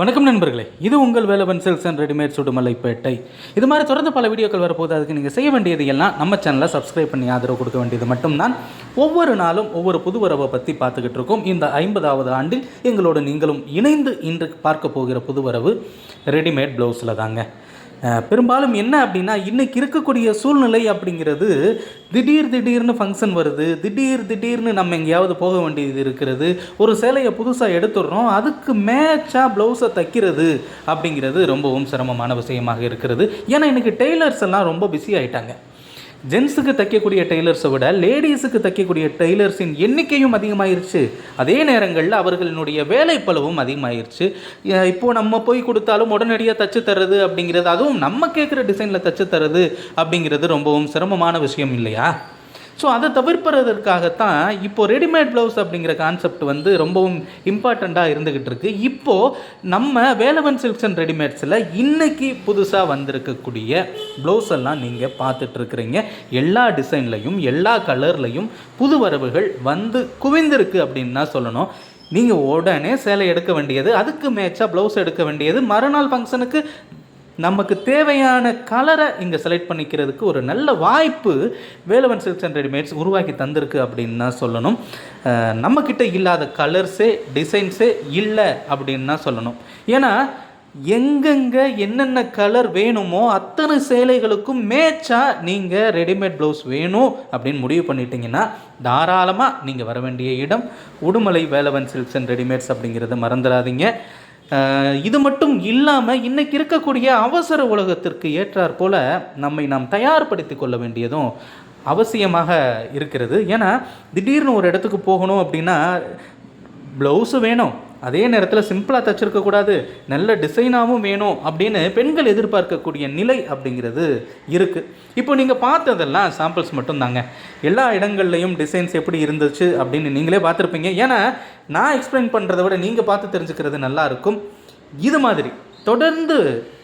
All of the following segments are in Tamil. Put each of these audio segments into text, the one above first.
வணக்கம் நண்பர்களே. இது உங்கள் வேலவன் சில்ஸ் அண்ட் ரெடிமேட் சுடுமலைப்பேட்டை. இது மாதிரி தொடர்ந்து பல வீடியோக்கள் வரப்போது அதுக்கு நீங்கள் செய்ய வேண்டியது எல்லாம் நம்ம சேனலை சப்ஸ்கிரைப் பண்ணி ஆதரவு கொடுக்க வேண்டியது மட்டும்தான். ஒவ்வொரு நாளும் ஒவ்வொரு புது வரவை பற்றி பார்த்துக்கிட்டு இருக்கோம். இந்த ஐம்பதாவது ஆண்டில் எங்களோடு நீங்களும் இணைந்து இன்று பார்க்க போகிற புது வரவு ரெடிமேட் ப்ளவுஸில் தாங்க. பெரும்பாலும் என்ன அப்படின்னா இன்றைக்கி இருக்கக்கூடிய சூழ்நிலை அப்படிங்கிறது திடீர் திடீர்னு ஃபங்க்ஷன் வருது திடீர் திடீர்னு நம்ம எங்கேயாவது போக வேண்டியது இருக்கிறது ஒரு சேலையை புதுசாக எடுத்துடுறோம் அதுக்கு மேட்சாக ப்ளவுஸை தைக்கிறது அப்படிங்கிறது ரொம்பவும் சிரமமான விஷயமாக இருக்கிறது. ஏன்னா இன்றைக்கி டெய்லர்ஸ் எல்லாம் ரொம்ப பிஸி ஆகிட்டாங்க ஜென்ஸுக்கு தைக்கக்கூடிய டெய்லர்ஸை விட லேடிஸுக்கு தைக்கக்கூடிய டெய்லர்ஸின் எண்ணிக்கையும் அதிகமாயிருச்சு. அதே நேரங்களில் அவர்களினுடைய வேலைப்பளவும் அதிகமாயிருச்சு. இப்போது நம்ம போய் கொடுத்தாலும் உடனடியாக தச்சு தர்றது அப்படிங்கிறது அதுவும் நம்ம கேட்குற டிசைனில் தச்சு தர்றது அப்படிங்கிறது ரொம்பவும் சிரமமான விஷயம் இல்லையா? ஸோ அதை தவிர்ப்பதற்காகத்தான் இப்போ ரெடிமேட் ப்ளவுஸ் அப்படிங்கிற கான்செப்ட் வந்து ரொம்பவும் இம்பார்ட்டண்ட்டாக இருந்துக்கிட்டு இருக்கு. இப்போது நம்ம வேலவன் சில்க்ஸ் அண்ட் ரெடிமேட்ஸில் இன்னைக்கு புதுசாக வந்திருக்கக்கூடிய ப்ளவுஸ் எல்லாம் நீங்கள் பார்த்துட்ருக்குறீங்க எல்லா டிசைன்லையும் எல்லா கலர்லையும் புது வரவுகள் வந்து குவிந்திருக்கு அப்படின்னு தான் சொல்லணும். நீங்கள் உடனே சேலை எடுக்க வேண்டியது அதுக்கு மேட்சாக ப்ளவுஸ் எடுக்க வேண்டியது மறுநாள் ஃபங்க்ஷனுக்கு நமக்கு தேவையான கலரை இங்கே செலக்ட் பண்ணிக்கிறதுக்கு ஒரு நல்ல வாய்ப்பு வேலவன் சில்க்ஸ் அண்ட் ரெடிமேட்ஸ் உருவாக்கி தந்திருக்கு அப்படின்னு தான் சொல்லணும். நம்மக்கிட்ட இல்லாத கலர்ஸே டிசைன்ஸே இல்லை அப்படின்னு தான் சொல்லணும். ஏன்னா எங்கெங்கே என்னென்ன கலர் வேணுமோ அத்தனை சேலைகளுக்கும் மேட்சாக நீங்கள் ரெடிமேட் ப்ளவுஸ் வேணும் அப்படின்னு முடிவு பண்ணிட்டீங்கன்னா தாராளமாக நீங்கள் வர வேண்டிய இடம். Udumalai Velavan silks and readymades அப்படிங்கிறத மறந்துடாதீங்க. இது மட்டும் இல்லாமல் இன்றைக்கி இருக்கக்கூடிய அவசர உலகத்திற்கு ஏற்றாற் போல நம்மை நாம் தயார்படுத்தி கொள்ள வேண்டியதும் அவசியமாக இருக்கிறது. ஏன்னா திடீர்னு ஒரு இடத்துக்கு போகணும் அப்படின்னா ப்ளவுஸு வேணும். அதே நேரத்தில் சிம்பிளாக தச்சிருக்கக்கூடாது நல்ல டிசைனாகவும் வேணும் அப்படின்னு பெண்கள் எதிர்பார்க்கக்கூடிய நிலை அப்படிங்கிறது இருக்குது இப்போ நீங்கள் பார்த்ததெல்லாம் சாம்பிள்ஸ் மட்டும்தாங்க. எல்லா இடங்கள்லையும் டிசைன்ஸ் எப்படி இருந்துச்சு அப்படின்னு நீங்களே பார்த்துருப்பீங்க. ஏன்னா நான் எக்ஸ்பிளைன் பண்ணுறதை விட நீங்கள் பார்த்து தெரிஞ்சுக்கிறது நல்லாயிருக்கும் இது மாதிரி தொடர்ந்து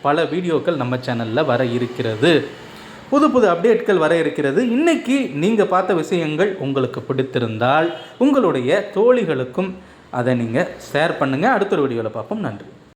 பல வீடியோக்கள் நம்ம சேனலில் வர இருக்கிறது. புது புது அப்டேட்கள் வர இருக்கிறது. இன்றைக்கி நீங்கள் பார்த்த விஷயங்கள் உங்களுக்கு பிடித்திருந்தால் உங்களுடைய தோழிகளுக்கும் அதை நீங்கள் ஷேர் பண்ணுங்கள் அடுத்த ஒரு வீடியோவில் பார்ப்போம். நன்றி.